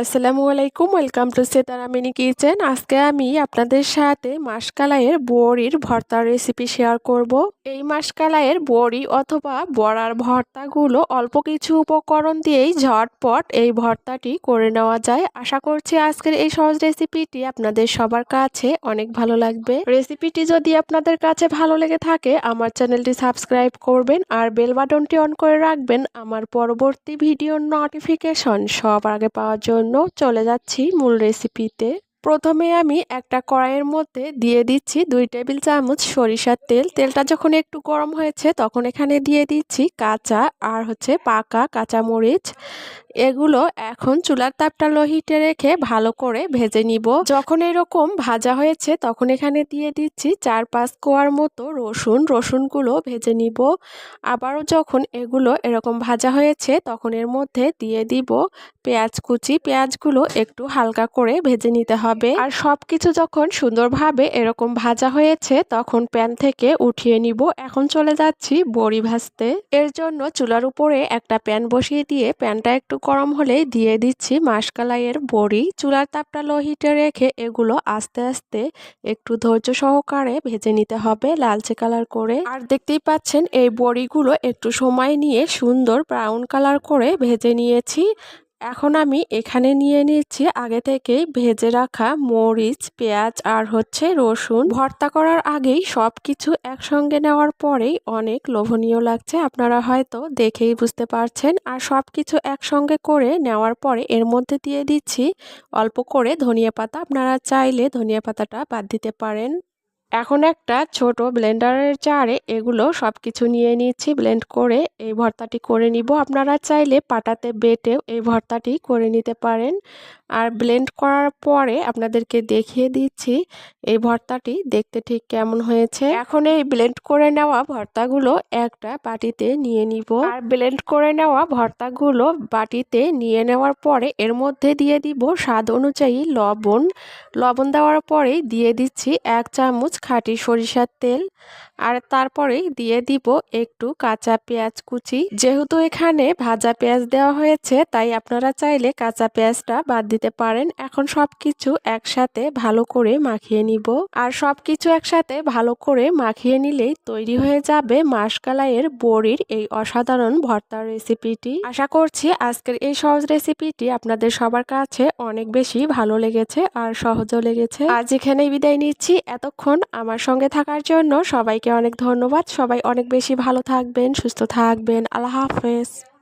আসসালামু আলাইকুম welcome to Setara mini kitchen আজকে আমি আপনাদের সাথে মাসকালাইয়ের বড়ির ভর্তার রেসিপি শেয়ার করব। এই মাসকালাইয়ের বড়ি অথবা বড়ার ভর্তাগুলো অল্প কিছু উপকরণ দিয়েই ঝটপট এই ভর্তাটি করে নেওয়া যায়। আশা করছি আজকের এই সহজ রেসিপিটি আপনাদের সবার কাছে অনেক ভালো লাগবে। রেসিপিটি যদি আপনাদের কাছে ভালো লেগে থাকে, আমার চ্যানেলটি সাবস্ক্রাইব করবেন আর বেল বাটনটি অন করে রাখবেন। আমার পরবর্তী ভিডিওর নোটিফিকেশন সব আগে পাওয়ার জন্য জন্য চলে যাচ্ছি মূল রেসিপিতে প্রথমে আমি একটা কড়াইয়ের মধ্যে দিয়ে দিচ্ছি দুই টেবিল চামচ সরিষার তেল। তেলটা যখন একটু গরম হয়েছে তখন এখানে দিয়ে দিচ্ছি কাঁচা আর হচ্ছে পাকা কাঁচা মরিচ এগুলো এখন চুলার তাপটা লোহিটে রেখে ভালো করে ভেজে নিব। যখন এরকম ভাজা হয়েছে তখন এখানে দিয়ে দিচ্ছি চার পাঁচ কোয়ার মতো রসুন। রসুনগুলো ভেজে নিব। আবারও যখন এগুলো এরকম ভাজা হয়েছে তখন এর মধ্যে দিয়ে দিব পেঁয়াজ কুচি। পেঁয়াজগুলো একটু হালকা করে ভেজে নিতে হবে। আর সব কিছু যখন সুন্দরভাবে এরকম ভাজা হয়েছে, তখন প্যান থেকে উঠিয়ে নিব। এখন চলে যাচ্ছি বড়ি ভাজতে। এর জন্য চুলার উপরে একটা প্যান বসিয়ে দিয়ে প্যানটা একটু গরম হলেই দিয়ে দিচ্ছি মাসকালাইয়ের বড়ি। চুলার তাপটা লো হিটে রেখে এগুলো আস্তে আস্তে একটু ধৈর্য সহকারে ভেজে নিতে হবে লালচে কালার করে। আর দেখতেই পাচ্ছেন, এই বড়িগুলো একটু সময় নিয়ে সুন্দর ব্রাউন কালার করে ভেজে নিয়েছি। এখন আমি এখানে নিয়ে নিচ্ছি আগে থেকেই ভেজে রাখা মরিচ, পেঁয়াজ আর হচ্ছে রসুন। ভর্তা করার আগেই সব কিছু একসঙ্গে নেওয়ার পরেই অনেক লোভনীয় লাগছে। আপনারা হয়তো দেখেই বুঝতে পারছেন। আর সব কিছু একসঙ্গে করে নেওয়ার পরে এর মধ্যে দিয়ে দিচ্ছি অল্প করে ধনিয়া পাতা। আপনারা চাইলে ধনিয়া পাতাটা বাদ দিতে পারেন। এখন একটা ছোট ব্লেন্ডারের চারে এগুলো সব কিছু নিয়ে নিচ্ছি, ব্লেন্ড করে এই ভর্তাটি করে নিব। আপনারা চাইলে পাটাতে বেটেও এই ভর্তাটি করে নিতে পারেন। আর ব্লেন্ড করার পরে আপনাদেরকে দেখিয়ে দিচ্ছি এই ভর্তাটি দেখতে ঠিক কেমন হয়েছে। এখন এই ব্লেন্ড করে নেওয়া ভর্তাগুলো একটা বাটিতে নিয়ে নিব। আর ব্লেন্ড করে নেওয়া ভর্তাগুলো বাটিতে নিয়ে নেওয়ার পরে এর মধ্যে দিয়ে দিব স্বাদ অনুযায়ী লবণ। লবণ দেওয়ার পরেই দিয়ে দিচ্ছি এক চামচ খাঁটি সরিষার তেল। আর তারপরেই দিয়ে দিব একটু কাঁচা পেঁয়াজ কুচি। যেহেতু এখানে ভাজা পেঁয়াজ দেওয়া হয়েছে, তাই আপনারা চাইলে কাঁচা পেঁয়াজটা বাদ দিতে পারেন। এখন সব কিছু একসাথে ভালো করে মাখিয়ে নিব। আর সব কিছু একসাথে ভালো করে মাখিয়ে নিলেই তৈরি হয়ে যাবে মাসকালাইয়ের বড়ির এই অসাধারণ ভর্তার রেসিপিটি। আশা করছি আজকের এই সহজ রেসিপিটি আপনাদের সবার কাছে অনেক বেশি ভালো লেগেছে আর সহজও লেগেছে। আজ এখানেই বিদায় নিচ্ছি। এতক্ষণ আমার সঙ্গে থাকার জন্য সবাইকে অনেক ধন্যবাদ। সবাই অনেক বেশি ভালো থাকবেন, সুস্থ থাকবেন। আল্লাহ হাফেজ।